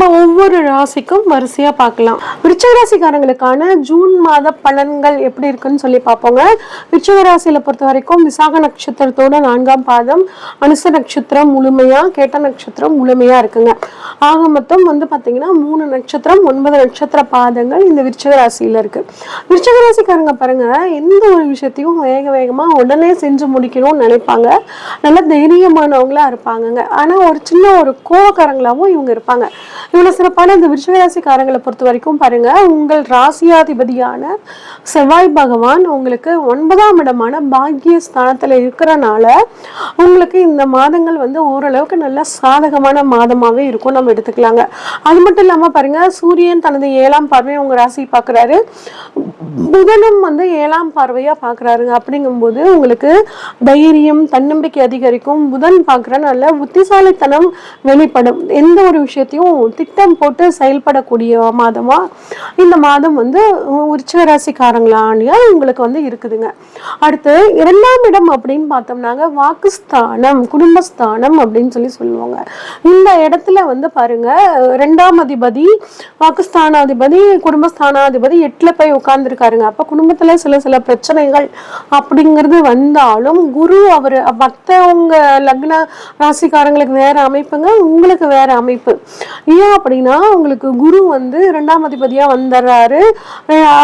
நம்ம ஒவ்வொரு ராசிக்கும் வரிசையா பார்க்கலாம். விருச்சிக ராசிக்காரங்களுக்கான ஜூன் மாத பலன்கள் எப்படி இருக்குன்னு சொல்லி பார்ப்போங்க. விருச்சக ராசியில பொறுத்த வரைக்கும் விசாக நட்சத்திரத்தோட நான்காம் பாதம் அனுச நட்சத்திரம் முழுமையா கேட்ட நட்சத்திரம் முழுமையா இருக்குங்க. ஆக மொத்தம் வந்து பாத்தீங்கன்னா மூணு நட்சத்திரம் ஒன்பது நட்சத்திர பாதங்கள் இந்த விருச்சக ராசியில இருக்கு. விருச்சக ராசிக்காரங்க பாருங்க எந்த ஒரு விஷயத்தையும் வேக வேகமா உடனே செஞ்சு முடிக்கணும்னு நினைப்பாங்க. நல்ல தைரியமானவங்களா இருப்பாங்கங்க. ஆனா ஒரு சின்ன ஒரு கோவக்காரங்களாவும் இவங்க இருப்பாங்க. இவ்வளவு சிறப்பான இந்த விருச்சவராசிக்காரங்களை பொறுத்த வரைக்கும் பாருங்க உங்கள் ராசியாதிபதியான செவ்வாய் பகவான் உங்களுக்கு ஒன்பதாம் இடமான பாக்கிய ஸ்தானத்துல இருக்கிறனால உங்களுக்கு இந்த மாதங்கள் வந்து ஓரளவுக்கு நல்ல சாதகமான மாதமாவே இருக்கும் நம்ம எடுத்துக்கலாங்க. அது மட்டும் இல்லாம பாருங்க சூரியன் தனது ஏழாம் பார்வையை உங்க ராசி பார்க்குறாரு புதனும் வந்து ஏழாம் பார்வையா பார்க்குறாருங்க அப்படிங்கும்போது உங்களுக்கு தைரியம் தன்னம்பிக்கை அதிகரிக்கும். புதன் நல்ல புத்திசாலித்தனம் வெளிப்படும். எந்த ஒரு விஷயத்தையும் திட்டம் போட்டு செயல்படக்கூடிய மாதமா? இந்த மாதம் வந்து உற்சக ராசிக்காரங்களானியா உங்களுக்கு வந்து இருக்குதுங்க. அடுத்து இரண்டாம் இடம் அப்படின்னு பார்த்தோம்னாங்க வாக்குஸ்தானம் குடும்பஸ்தானம் அப்படின்னு சொல்லி சொல்லுவாங்க. இந்த இடத்துல வந்து பாருங்க ரெண்டாம் அதிபதி வாக்குஸ்தானாதிபதி குடும்பஸ்தானாதிபதி எட்டுல போய் உட்கார்ந்துருக்காருங்க. அப்ப குடும்பத்துல சில சில பிரச்சனைகள் அப்படிங்கிறது வந்தாலும் குரு அவர் மற்றவங்க லக்ன ராசிக்காரங்களுக்கு வேற அமைப்புங்க உங்களுக்கு வேற அமைப்பு. ஏன் அப்படின்னா உங்களுக்கு குரு வந்து ரெண்டாம் அதிபதியா வந்துடுறாரு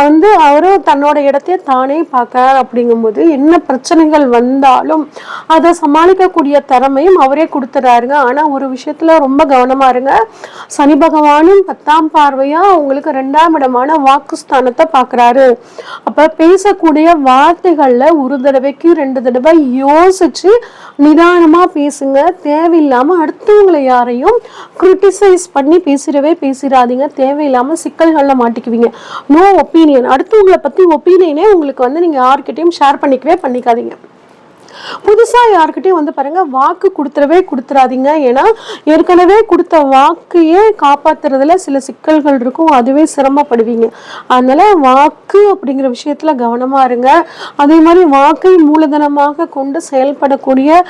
வந்து அவரும் தன்னோட இடத்தையே தானே பார்க்கறாரு அப்படிங்கும்போது என்ன பிரச்சனைகள் வந்தாலும் அதை சமாளிக்கக்கூடிய திறமையும் அவரே கொடுத்துறாருங்க. ஆனா ஒரு விஷயத்துல ரொம்ப கவனமா இருங்க. சனி பகவானும் பத்தாம் பார்வையா உங்களுக்கு ரெண்டாம் இடமான வாக்குஸ்தானத்தை பார்க்கறாரு. அப்ப பேசக்கூடிய வார்த்தைகள்ல ஒரு தடவைக்கு ரெண்டு தடவை யோசிச்சு நிதானமா பேசுங்க. தேவையில்லாம அடுத்தவங்களை யாரையும் கிரிட்டிசைஸ் பண்ணி பேசிடவே பேசிடாதீங்க. தேவையில்லாம சிக்கல்கள்ல மாட்டிக்குவீங்க. நோ ஒப்பீனியன் அடுத்தவங்களை பத்தி ஒப்பீனியனே உங்களுக்கு வந்து நீங்க யார்கிட்டயும் ஷேர் பண்ணிக்கவே பண்ணிக்காதீங்க. புதுசாக யாருக்கிட்டையும் வந்து பாருங்க வாக்கு கொடுத்துடவே கொடுத்துறாதீங்க ஏன்னா ஏற்கனவே கொடுத்த வாக்கையே காப்பாற்றுறதுல சில சிக்கல்கள் இருக்கும். அதுவே சிரமப்படுவீங்க. அதனால வாக்கு அப்படிங்கிற விஷயத்தில் கவனமாக இருங்க. அதே மாதிரி வாக்கை மூலதனமாக கொண்டு செயல்படக்கூடிய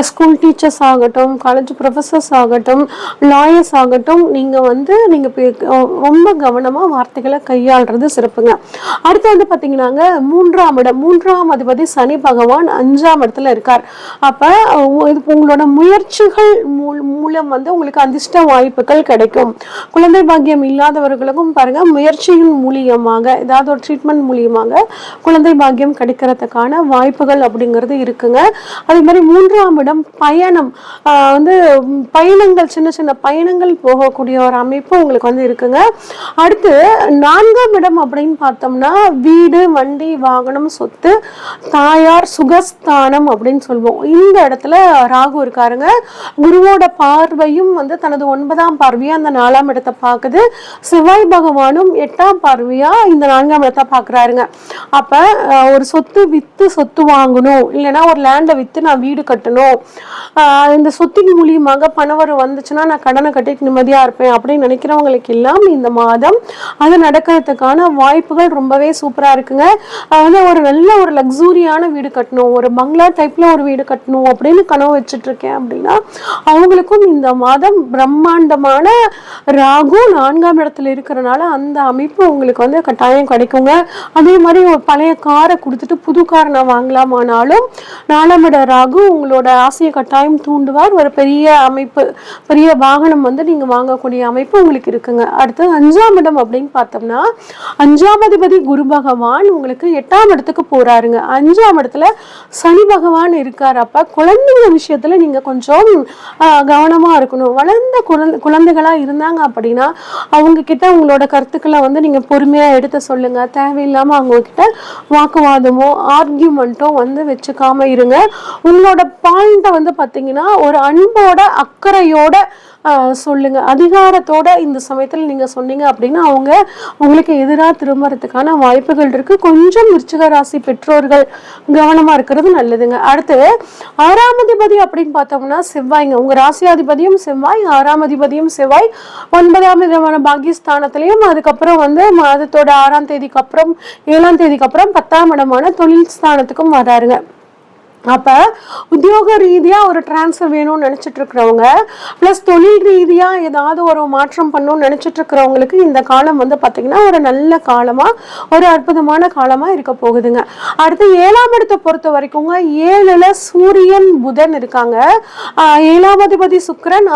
ஸ்கூல் டீச்சர்ஸ் ஆகட்டும் காலேஜ் ப்ரொஃபசர்ஸ் ஆகட்டும் லாயர்ஸ் ஆகட்டும் நீங்கள் வந்து நீங்கள் பே- ரொம்ப கவனமாக வார்த்தைகளை கையாளுறது சிறப்புங்க. அடுத்து வந்து பார்த்தீங்கன்னாங்க மூன்றாம் இடம் மூன்றாம் அதிபதி சனி பகவான் அஞ்சாம் இடத்துல இருக்கார். அப்ப இது உங்களோட முயற்சிகள் மூல- மூலம் வந்து உங்களுக்கு அதிர்ஷ்ட வாய்ப்புகள் கிடைக்கும். குழந்தை பாக்கியம் இல்லாதவர்களுக்கும் பாருங்க முயற்சியின் மூலியமாக ஏதாவது ஒரு ட்ரீட்மெண்ட் மூலியமாக குழந்தை பாக்கியம் கிடைக்கிறதுக்கான வாய்ப்புகள் அப்படிங்கிறது இருக்குங்க. அதே மாதிரி மூன்றாம் இடம் பயணம். வந்து பயணங்கள் சின்ன சின்ன பயணங்கள் போகக்கூடிய ஒரு அமைப்பு உங்களுக்கு வந்து இருக்குங்க. அடுத்து நான்காம் இடம் அப்படின்னு பார்த்தோம்னா வீடு வண்டி வாகனம் சொத்து தாயார் சுகஸ்தானம் அப்படின்னு சொல்லி சொல்வோம். இந்த இடத்துல ராகு இருக்காருங்க. குருவோட பார்வையும் வந்து தனது ஒன்பதாம் பார்வையா அந்த நாலாம் இடத்தை பார்க்குது. செவ்வாய் பகவானும் எட்டாம் பார்வையா இந்த நான்காம் இடத்தை பார்க்கறாருங்க. அப்ப ஒரு சொத்து வித்து சொத்து வாங்கணும். இல்லைன்னா ஒரு லேண்டை வித்து நான் வீடு கட்டணும். இந்த சொத்தின் மூலியமாக பணவரம் வந்துச்சுன்னா நான் கடனை கட்டிட்டு நிம்மதியா இருப்பேன் அப்படின்னு நினைக்கிறவங்களுக்கு எல்லாம் இந்த மாதம் அது நடக்கிறதுக்கான வாய்ப்புகள் ரொம்பவே சூப்பரா இருக்குங்க. அதாவது வந்து ஒரு நல்ல ஒரு லக்ஸூரியான வீடு கட்டணும். ஒரு பங்களா டைப்ல ஒரு வீடு கட்டணும் அப்படின்னு கனவு வச்சுட்டு இருக்கேன் அப்படின்னா அவங்களுக்கும் இந்த மாதம் பிரம்மாண்டமான ராகு நான்காம் இடத்துல இருக்கிறனால அந்த அமைப்பு உங்களுக்கு வந்து கட்டாயம் கிடைக்குங்க. அதே மாதிரி ஒரு பழைய காரை கொடுத்துட்டு புது காரை நான் வாங்கலாமானாலும் நாலாம் இட ராகு உங்களோட ஆசையை கட்டாயம் தூண்டுவார். ஒரு பெரிய அமைப்பு பெரிய வாகனம் வந்து நீங்க வாங்கக்கூடிய அமைப்பு உங்களுக்கு இருக்குங்க. அடுத்து அஞ்சாம் இடம் அப்படின்னு பார்த்தோம்னா அஞ்சாம் அதிபதி குரு பகவான் உங்களுக்கு எட்டாம் இடத்துக்கு போறாருங்க. அஞ்சாம் இடத்துல சனி பகவான் இருக்கார் அப்போ குழந்தைங்க விஷயத்துல நீங்க கொஞ்சம் ஆஹ், கவனமா இருக்கணும். வளர்ந்த குழந்தை குழந்தைகளா இருந்தாங்க அப்படின்னா அவங்க கிட்ட உங்களோட கருத்துக்களை வந்து நீங்க பொறுமையா எடுத்து சொல்லுங்க. தேவையில்லாம அவங்க கிட்ட வாக்குவாதமோ ஆர்கியூமெண்ட்டோ வந்து வச்சுக்காமல் இருங்க. உங்களோட பாயிண்ட்டை வந்து பார்த்தீங்கன்னா ஒரு அன்போட அக்கறையோட சொல்லுங்கள் சொல்லுங்க. அதிகாரத்தோட இந்த சமயத்தில் நீங்க சொன்னீங்க அப்படின்னா அவங்க உங்களுக்கு எதிராக திரும்புறதுக்கான வாய்ப்புகள் இருக்கு. கொஞ்சம் விருச்சிக ராசி பெற்றோர்கள் கவனமா இருக்கிறது நல்லதுங்க. அடுத்து ஆறாம் அதிபதி அப்படின்னு பார்த்தோம்னா செவ்வாய்ங்க. உங்க ராசியாதிபதியும் செவ்வாய் ஆறாம் அதிபதியும் செவ்வாய். ஒன்பதாம் விதமான பாகிஸ்தானத்திலையும் அதுக்கப்புறம் வந்து மாதத்தோட ஆறாம் தேதிக்கு அப்புறம் ஏழாம் தேதிக்கு அப்புறம் பத்தாம் இடமான தொழில் ஸ்தானத்துக்கும் வராருங்க. அப்போ உத்தியோக ரீதியாக ஒரு டிரான்ஸ்ஃபர் வேணும்னு நினைச்சிட்டு இருக்கிறவங்க ப்ளஸ் தொழில் ரீதியாக ஏதாவது ஒரு மாற்றம் பண்ணணும்னு நினைச்சிட்டு இருக்கிறவங்களுக்கு இந்த காலம் வந்து பார்த்திங்கன்னா ஒரு நல்ல காலமாக ஒரு அற்புதமான காலமாக இருக்க போகுதுங்க. அடுத்து ஏழாம் இடத்தை பொறுத்த வரைக்குங்க ஏழில் சூரியன் புதன் இருக்காங்க. ஆஹ் ஏழாம் அதிபதி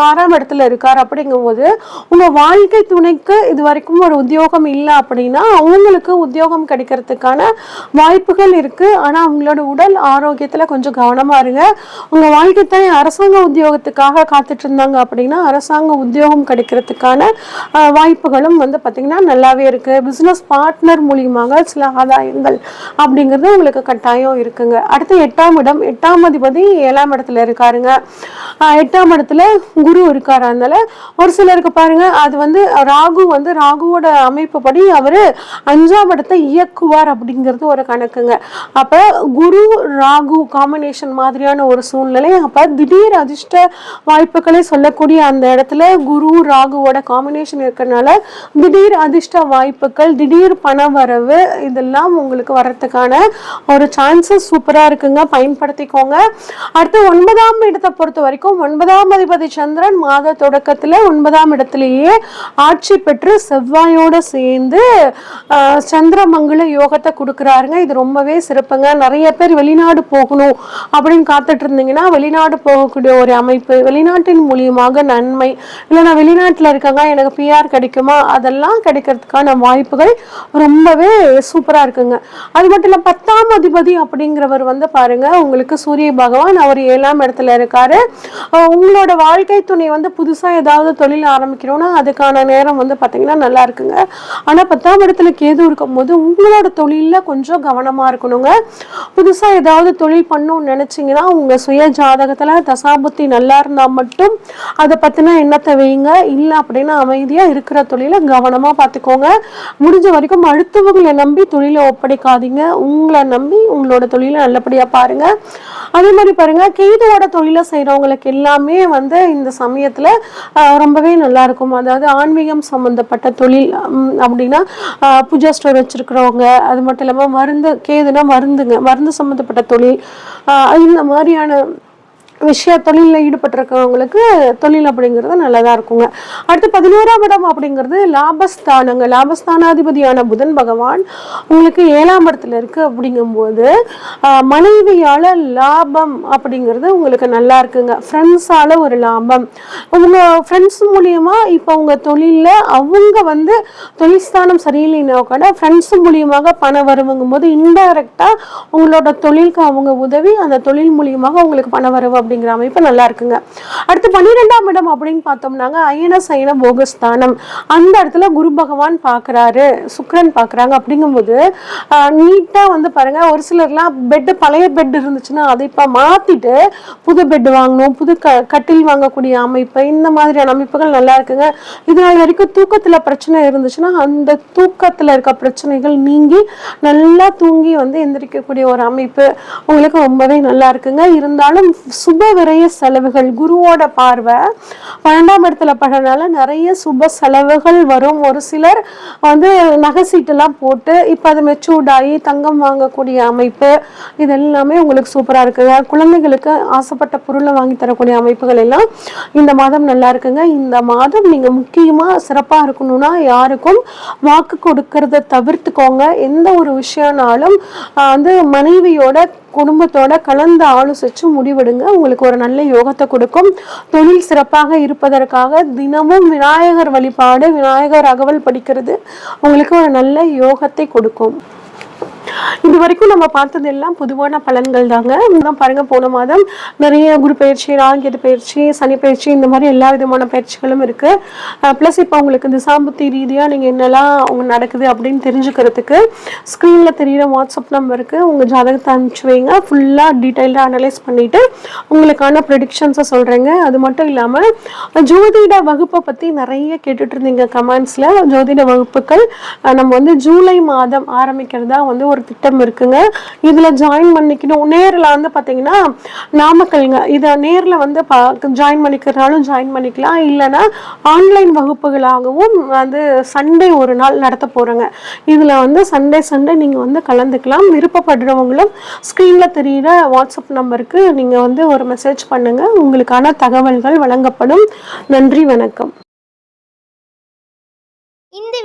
ஆறாம் இடத்துல இருக்கார் அப்படிங்கும்போது உங்கள் வாழ்க்கை துணைக்கு இது வரைக்கும் ஒரு உத்தியோகம் இல்லை அப்படின்னா அவங்களுக்கு உத்தியோகம் கிடைக்கிறதுக்கான வாய்ப்புகள் இருக்குது ஆனால் அவங்களோட உடல் ஆரோக்கியத்தில் கொஞ்சம் கொஞ்சம் கவனமா இருங்க. உங்கள் வாழ்க்கை தான் அரசாங்க உத்தியோகத்துக்காக காத்துட்டு இருந்தாங்க அப்படின்னா அரசாங்க உத்தியோகம் கிடைக்கிறதுக்கான வாய்ப்புகளும் வந்து பார்த்திங்கன்னா நல்லாவே இருக்கு. பிஸ்னஸ் பார்ட்னர் மூலியமாக சில ஆதாயங்கள் அப்படிங்கிறது உங்களுக்கு கட்டாயம் இருக்குங்க. அடுத்து எட்டாம் இடம். எட்டாம் அதிபதி ஏழாம் இடத்துல இருக்காருங்க. எட்டாம் இடத்துல குரு இருக்காரு? அதனால ஒரு சிலருக்கு பாருங்க அது வந்து ராகு வந்து ராகுவோட அமைப்பு படி அவர் அஞ்சாம் இடத்தை இயக்குவார் அப்படிங்கிறது ஒரு கணக்குங்க. அப்போ குரு ராகு காம்பினேஷன் மாதிரியான ஒரு சூழ்நிலை. அப்போ திடீர் அதிர்ஷ்ட வாய்ப்புகளை சொல்லக்கூடிய அந்த இடத்துல குரு ராகுவோட காம்பினேஷன் இருக்கிறனால திடீர் அதிர்ஷ்ட வாய்ப்புகள் திடீர் பண வரவு இதெல்லாம் உங்களுக்கு வர்றதுக்கான ஒரு சான்சஸ் சூப்பராக இருக்குங்க. பயன்படுத்திக்கோங்க. அடுத்து ஒன்பதாம் இடத்தை பொறுத்த வரைக்கும் ஒன்பதாம் அதிபதி சந்திரன் மாத தொடக்கத்தில் ஒன்பதாம் இடத்திலேயே ஆட்சி பெற்று செவ்வாயோட சேர்ந்து சந்திரமங்கல யோகத்தை கொடுக்குறாருங்க. இது ரொம்பவே சிறப்புங்க. நிறைய பேர் வெளிநாடு போகணும் அப்படின்னு காத்துட்டு இருந்தீங்கன்னா வெளிநாடு போகக்கூடிய ஒரு அமைப்பு வெளிநாட்டின் மூலியமாக நன்மை இல்லைன்னா வெளிநாட்டில் இருக்காங்க எனக்கு பிஆர் கிடைக்குமா? அதெல்லாம் கிடைக்கிறதுக்கான வாய்ப்புகள் ரொம்பவே சூப்பராக இருக்குங்க. அது மட்டும் இல்லை பத்தாம் அதிபதி அப்படிங்கிறவர் வந்து பாருங்க உங்களுக்கு சூரிய பகவான் அவர் ஏழாம் இடத்துல இருக்காரு. உங்களோட வாழ்க்கை துணை வந்து புதுசாக ஏதாவது தொழில் ஆரம்பிக்கணும்னா அதுக்கான நேரம் வந்து பார்த்தீங்கன்னா நல்லா இருக்குங்க. ஆனால் பத்தாம் இடத்துல கேது இருக்கும் போது உங்களோட தொழிலில் கொஞ்சம் கவனமா இருக்கணுங்க. புதுசாக ஏதாவது தொழில் பண்ணணும்னு நினச்சிங்கன்னா உங்கள் சுய ஜாதகத்தில் தசாபுத்தி நல்லா இருந்தால் மட்டும் அதை பற்றினா எண்ணத்தை வைங்க. இல்லை அப்படின்னா அமைதியாக இருக்கிற தொழிலை கவனமாக பார்த்துக்கோங்க. முடிஞ்ச வரைக்கும் அடுத்தவங்களை நம்பி தொழிலை ஒப்படைக்காதீங்க. உங்களை நம்பி உங்களோட தொழிலை நல்லபடியாக பாருங்க. அதே மாதிரி பாருங்க கேதுவோட தொழிலை செய்கிறவங்களுக்கு எல்லாமே வந்து இந்த சமயத்தில் ரொம்பவே நல்லா இருக்கும். அதாவது ஆன்மீகம் சம்மந்தப்பட்ட தொழில் அப்படின்னா பூஜா ஸ்டோர் வச்சுருக்கிறவங்க அது மட்டும் இல்லாமல் மருந்து கேதுனா மருந்துங்க மருந்து சம்மந்தப்பட்ட தொழில் இந்த மாதிரியான விஷய தொழிலில் ஈடுபட்டிருக்கவங்களுக்கு தொழில் அப்படிங்கிறது நல்லதாக இருக்குங்க. அடுத்து பதினோராம் இடம் அப்படிங்கிறது லாபஸ்தானங்க. லாபஸ்தானாதிபதியான புதன் பகவான் உங்களுக்கு ஏழாம் இடத்துல இருக்குது அப்படிங்கும்போது மனைவியால் லாபம் அப்படிங்கிறது உங்களுக்கு நல்லா இருக்குங்க. ஃப்ரெண்ட்ஸால் ஒரு லாபம். உங்கள் ஃப்ரெண்ட்ஸ் மூலியமாக இப்போ உங்கள் தொழிலில் அவங்க வந்து தொழில் ஸ்தானம் சரியில்லைன்னா கூட ஃப்ரெண்ட்ஸ் மூலியமாக பணம் வருவங்கும் போது இன்டைரக்டாக உங்களோட தொழிலுக்கு அவங்க உதவி அந்த தொழில் மூலியமாக உங்களுக்கு பணம் வரவு அப்படிங்கிற அமைப்பு நல்லா இருக்குங்க. அடுத்து பன்னிரெண்டாம் இடம் அப்படின்னு பார்த்தோம்னாங்க அயன சயன போகஸ்தானம். அந்த இடத்துல குரு பகவான் பார்க்குறாரு சுக்கரன் பார்க்குறாங்க அப்படிங்கும்போது நீட்டாக வந்து பாருங்க ஒரு சிலர்லாம் பெட்டு பழைய பெட் இருந்துச்சுன்னா அதை இப்போ மாத்திட்டு புது பெட் வாங்கணும் புது க கட்டில் வாங்கக்கூடிய அமைப்பு இந்த மாதிரியான அமைப்புகள் நல்லா இருக்குங்க. இதனால் வரைக்கும் தூக்கத்துல பிரச்சனை இருந்துச்சுன்னா அந்த தூக்கத்துல இருக்க பிரச்சனைகள் நீங்கி நல்லா தூங்கி வந்து எந்திரிக்கக்கூடிய ஒரு அமைப்பு. உங்களுக்கு ரொம்பவே நல்லா இருக்குங்க. இருந்தாலும் சுப சுப விரய செலவுகள் குருவோட பார்வை பன்னெண்டாம் இடத்துல படுறதுனால நிறைய சுப செலவுகள் வரும். ஒரு சிலர் வந்து நகை சீட்டெல்லாம் போட்டு இப்போ அது மெச்சூர்டாகி தங்கம் வாங்கக்கூடிய அமைப்பு இது எல்லாமே உங்களுக்கு சூப்பராக இருக்குங்க. குழந்தைகளுக்கு ஆசைப்பட்ட பொருளை வாங்கி தரக்கூடிய அமைப்புகள் எல்லாம் இந்த மாதம் நல்லா இருக்குங்க. இந்த மாதம் நீங்கள் முக்கியமாக சிறப்பாக இருக்கணும்னா யாருக்கும் வாக்கு கொடுக்கறத தவிர்த்துக்கோங்க. எந்த ஒரு விஷயம்னாலும் வந்து மனைவியோட குடும்பத்தோட கலந்து ஆலோசிச்சு முடிவெடுங்க. உங்களுக்கு ஒரு நல்ல யோகத்தை கொடுக்கும். தொழில் சிறப்பாக இருப்பதற்காக தினமும் விநாயகர் வழிபாடு விநாயகர் அகவல் படிக்கிறது. உங்களுக்கு ஒரு நல்ல யோகத்தை கொடுக்கும். இது வரைக்கும் நம்ம பார்த்தது எல்லாம் பொதுவான பலன்கள் தாங்க தான் பாருங்க போன மாதம் நிறைய குரு பயிற்சி ராகியது பயிற்சி சனி பயிற்சி இந்த மாதிரி எல்லா விதமான பயிற்சிகளும் இருக்கு. ப்ளஸ் இப்போ உங்களுக்கு திசாம்புத்தி ரீதியாக நீங்கள் என்னெல்லாம் அவங்க நடக்குது அப்படின்னு தெரிஞ்சுக்கிறதுக்கு ஸ்க்ரீனில் தெரியிற வாட்ஸ்அப் நம்பருக்கு உங்கள் ஜாதகத்தை அனுப்பிச்சு வைங்க. ஃபுல்லாக டீட்டெயில்டாக அனலைஸ் பண்ணிட்டு உங்களுக்கான ப்ரெடிக்ஷன்ஸை சொல்கிறேங்க அது மட்டும் இல்லாமல் ஜோதிட வகுப்பை பற்றி நிறைய கேட்டுட்டு இருந்தீங்க கமெண்ட்ஸில் ஜோதிட வகுப்புகள் நம்ம வந்து ஜூலை மாதம் ஆரம்பிக்கிறதா வந்து ஒரு திட்டம் இருக்குங்க. இதில் ஜாயின் பண்ணிக்கணும். நேரில் வந்து பார்த்தீங்கன்னா நாமக்கல்ங்க இதை நேரில் வந்து பா ஜாயின் பண்ணிக்கிறனாலும் ஜாயின் பண்ணிக்கலாம். இல்லைன்னா ஆன்லைன் வகுப்புகளாகவும் வந்து சண்டே ஒரு நாள் நடத்த போகிறோங்க இதில் வந்து சண்டே சண்டே நீங்கள் வந்து கலந்துக்கலாம். விருப்பப்படுறவங்களும் ஸ்க்ரீனில் தெரியிற வாட்ஸ்அப் நம்பருக்கு நீங்கள் வந்து ஒரு மெசேஜ் பண்ணுங்கள் உங்களுக்கான தகவல்கள் வழங்கப்படும். நன்றி வணக்கம்.